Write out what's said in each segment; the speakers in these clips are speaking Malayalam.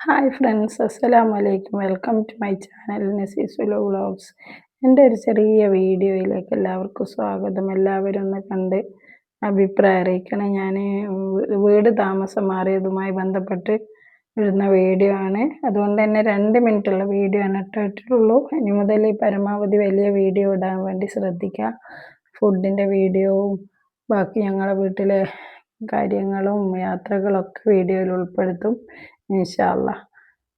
ഹായ് ഫ്രണ്ട്സ് അസ്സലാം വലൈക്കും വെൽക്കം ടു മൈ ചാനൽ നസീസുലോ വ്ളോഗ്സ് എന്റെ ഒരു ചെറിയ വീഡിയോയിലേക്ക് എല്ലാവർക്കും സ്വാഗതം. എല്ലാവരും ഒന്ന് കണ്ട് അഭിപ്രായം അറിയിക്കണം ഞാൻ വീട് താമസം മാറിയതുമായി ബന്ധപ്പെട്ട് ഇടുന്ന വീഡിയോ ആണ്. അതുകൊണ്ട് തന്നെ രണ്ട് മിനിറ്റുള്ള വീഡിയോ ആണ് ഇട്ടിട്ടുള്ളൂ. ഇനി മുതൽ ഈ പരമാവധി വലിയ വീഡിയോ ഇടാൻ വേണ്ടി ശ്രദ്ധിക്കുക ഫുഡിന്റെ വീഡിയോവും ബാക്കി ഞങ്ങളുടെ വീട്ടിലെ കാര്യങ്ങളും യാത്രകളൊക്കെ വീഡിയോയിൽ ഉൾപ്പെടുത്തും. ഇൻഷാല്ല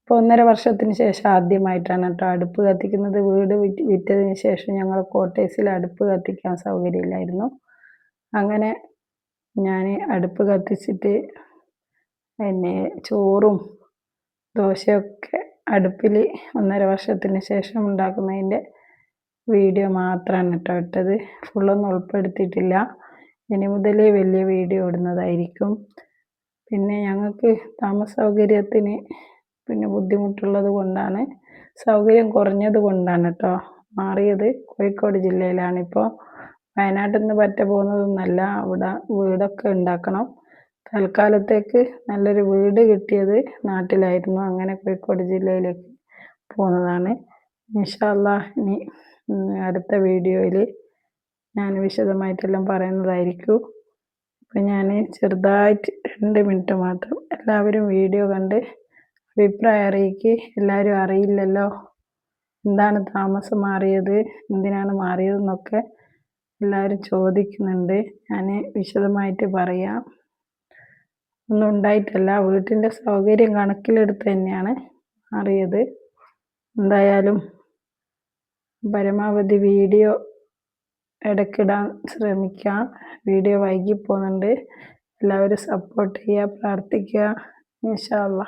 ഇപ്പോൾ ഒന്നര വർഷത്തിന് ശേഷം ആദ്യമായിട്ടാണ് കേട്ടോ അടുപ്പ് കത്തിക്കുന്നത്. വീട് വിറ്റ് വിറ്റതിന് ശേഷം ഞങ്ങൾ കോട്ടേഴ്സിൽ അടുപ്പ് കത്തിക്കാൻ സൗകര്യമില്ലായിരുന്നു. അങ്ങനെ ഞാൻ അടുപ്പ് കത്തിച്ചിട്ട് പിന്നെ ചോറും ദോശയൊക്കെ അടുപ്പിൽ ഒന്നര വർഷത്തിന് ശേഷം ഉണ്ടാക്കുന്നതിന്റെ വീഡിയോ മാത്രമാണ് കേട്ടോ ഇട്ടത്. ഫുള്ളൊന്നും ഉൾപ്പെടുത്തിയിട്ടില്ല. ഇനി മുതൽ വലിയ വീഡിയോ ഇടുന്നതായിരിക്കും. പിന്നെ ഞങ്ങൾക്ക് താമസ സൗകര്യത്തിന് പിന്നെ ബുദ്ധിമുട്ടുള്ളത് കൊണ്ടാണ്. സൗകര്യം കുറഞ്ഞത് കൊണ്ടാണ് കേട്ടോ മാറിയത്. കോഴിക്കോട് ജില്ലയിലാണിപ്പോൾ വയനാട്ടിൽ നിന്ന് പറ്റ പോകുന്നതൊന്നല്ല. അവിടെ വീടൊക്കെ ഉണ്ടാക്കണം. തൽക്കാലത്തേക്ക് നല്ലൊരു വീട് കിട്ടിയത് നാട്ടിലായിരുന്നു. അങ്ങനെ കോഴിക്കോട് ജില്ലയിലേക്ക് പോകുന്നതാണ്. ഇൻഷല്ല ഇനി അടുത്ത വീഡിയോയിൽ ഞാൻ വിശദമായിട്ടെല്ലാം പറയുന്നതായിരിക്കും. അപ്പം ഞാൻ ചെറുതായിട്ട് രണ്ട് മിനിറ്റ് മാത്രം. എല്ലാവരും വീഡിയോ കണ്ട് അഭിപ്രായം അറിയിക്കുക എല്ലാവരും അറിയില്ലല്ലോ. എന്താണ് താമസം മാറിയത്? എന്തിനാണ് മാറിയതെന്നൊക്കെ എല്ലാവരും ചോദിക്കുന്നുണ്ട്. ഞാൻ വിശദമായിട്ട് പറയാം. ഒന്നും ഉണ്ടായിട്ടല്ല. വീട്ടിന്റെ സൗകര്യം കണക്കിലെടുത്ത് തന്നെയാണ് മാറിയത്. എന്തായാലും പരമാവധി വീഡിയോ ഇടയ്ക്കിടാൻ ശ്രമിക്കാം. വീഡിയോ വൈകി പോകുന്നുണ്ട് എല്ലാവരും സപ്പോർട്ട് ചെയ്യുക പ്രാർത്ഥിക്കുക. ഇൻഷാ അള്ളാ.